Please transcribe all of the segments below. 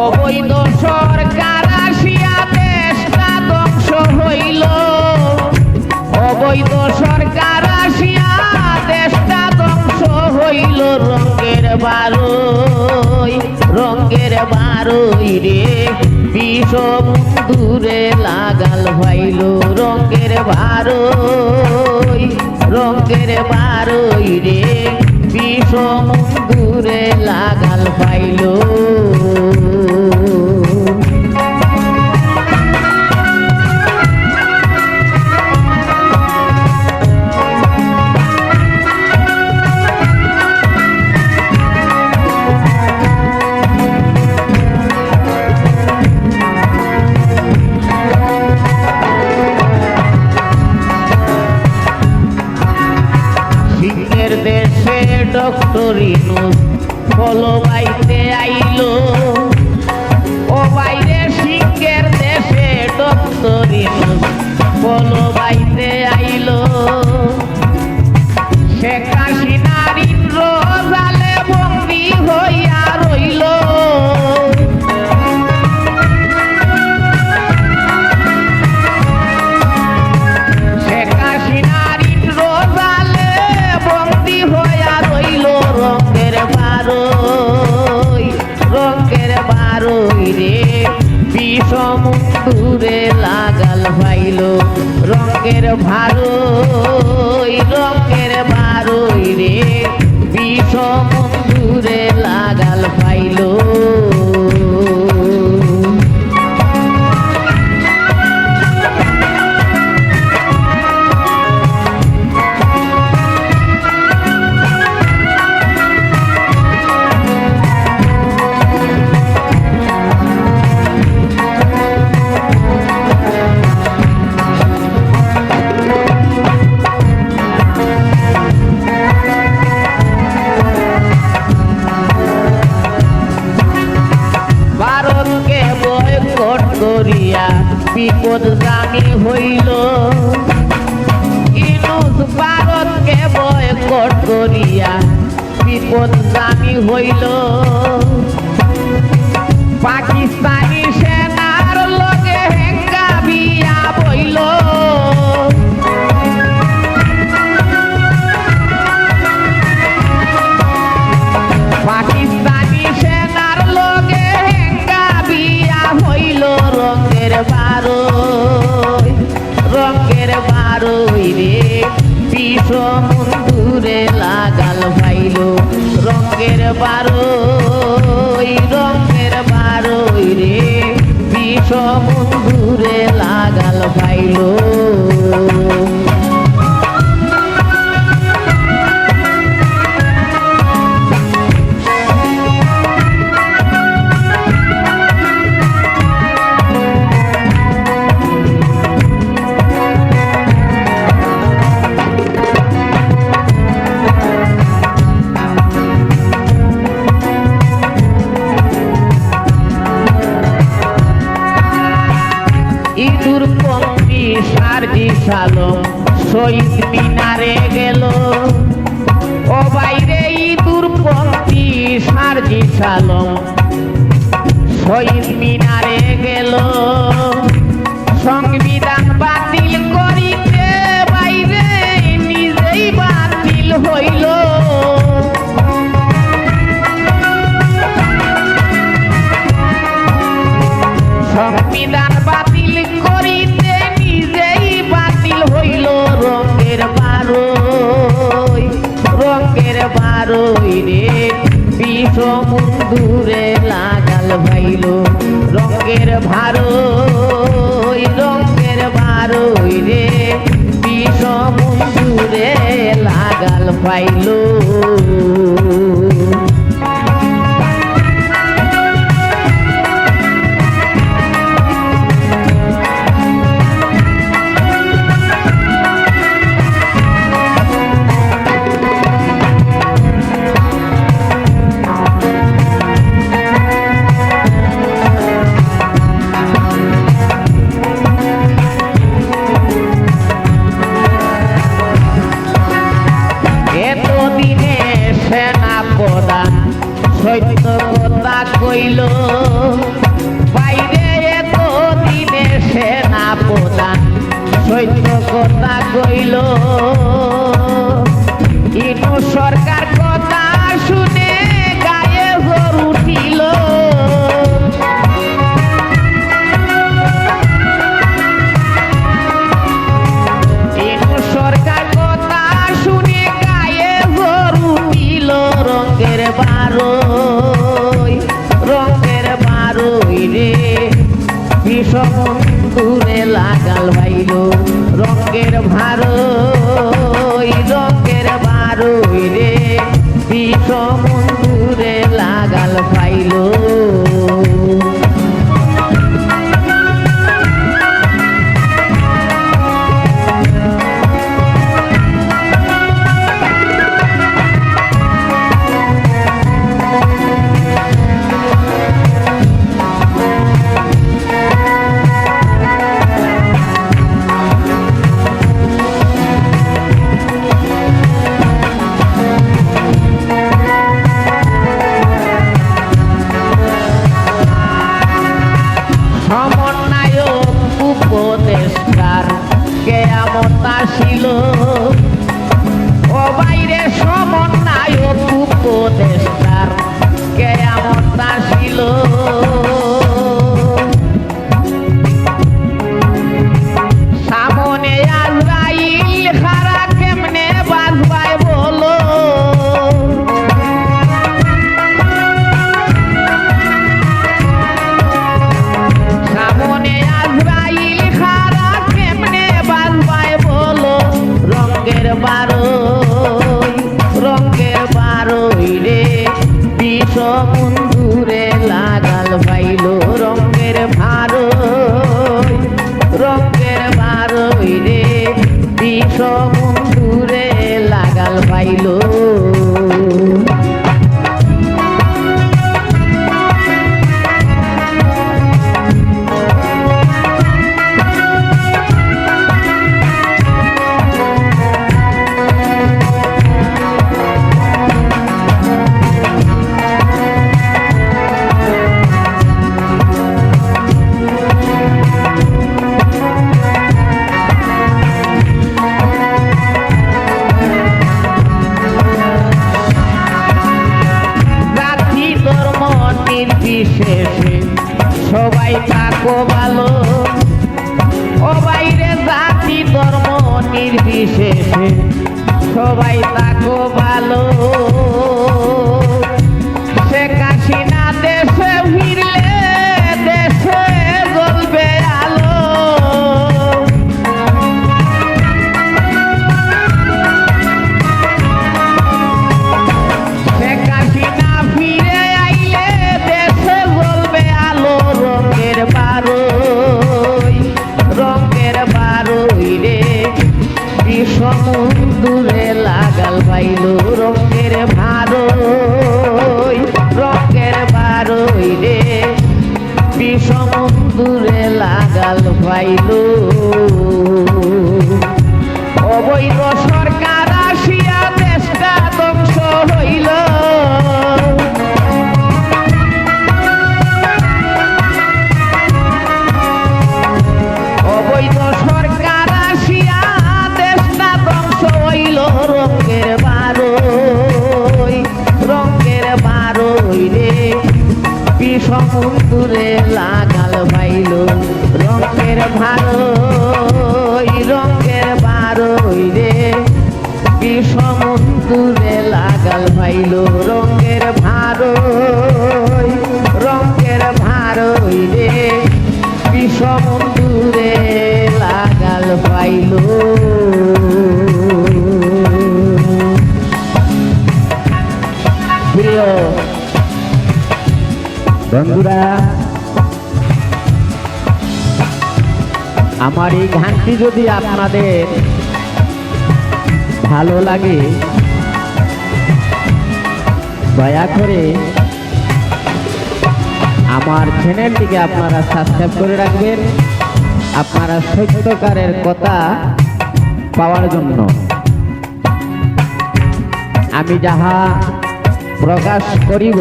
অবৈধ সরকার ধ্বংস হইল। অবৈধ সরকার ধ্বংস হইল। রঙের রঙের রে দূরে লাগাল ভাইল। রঙের বারোই রঙের বারোই রে রে। বিষম দূরে লাগাল ভাইল রঙের ভারো রঙের ভারো রে। বিষম দূরে লাগাল পাইল ইঁদুর পঙ্ক্তি সারজি সালো শহীদ মিনারে গেল। ও বাইরে ইঁদুর পঙ্ক্তি সারজি সালো শহীদ মিনারে গেল। সংবিধান ভাইল রঙের ভারোই রঙের বারোই রে। বিষম দূরে লাগাল পাইল। সত্য কথা কইল বাইরে এত দিনে সেনা প্রধান সত্য কথা কইল ইনু সরকার দিল থাকো ভালো। ও বাইরে জাতি ধর্ম নির্বিশেষে সবাই থাকো ভালো। সমুদ্রে লাগাল পাইলো ভারই, রঙের ভারই রে। বিষম দূরে লাগাল পাইল। বন্ধুরা, আমার এই গানটি যদি আপনাদের ভালো লাগে দয়া করে আমার চ্যানেলটিকে আপনারা সাবস্ক্রাইব করে রাখবেন। আপনারা সত্যকারের কথা পাওয়ার জন্য। আমি যাহা প্রকাশ করিব,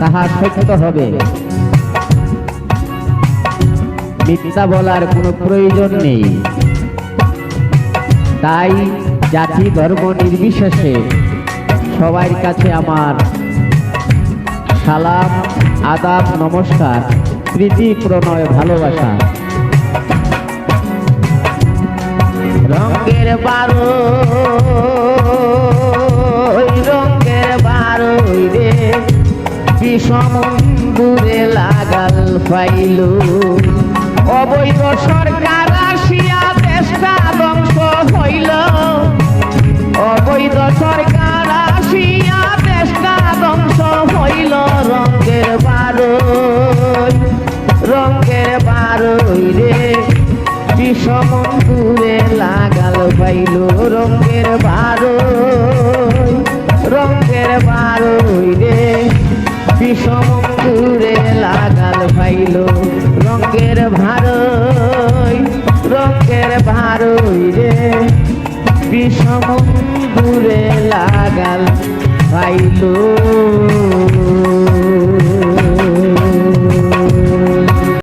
তাহা সত্য হবে। মিথ্যা বলার কোনো প্রয়োজন নেই। তাই জাতি ধর্ম নির্বিশেষে সবার কাছে আমার। সালাম, আদাব, নমস্কার, প্রীতি, প্রণয়, ভালোবাসা। রঙের বারো রঙের বারো রে বিষম দূরে লাগাল পাইল। অবৈধ সরকার রঙের বারোই রে বিষম দূরে লাগাল ভাইল। রঙের ভারই রঙের ভারই রে বিষম দূরে লাগাল পাইল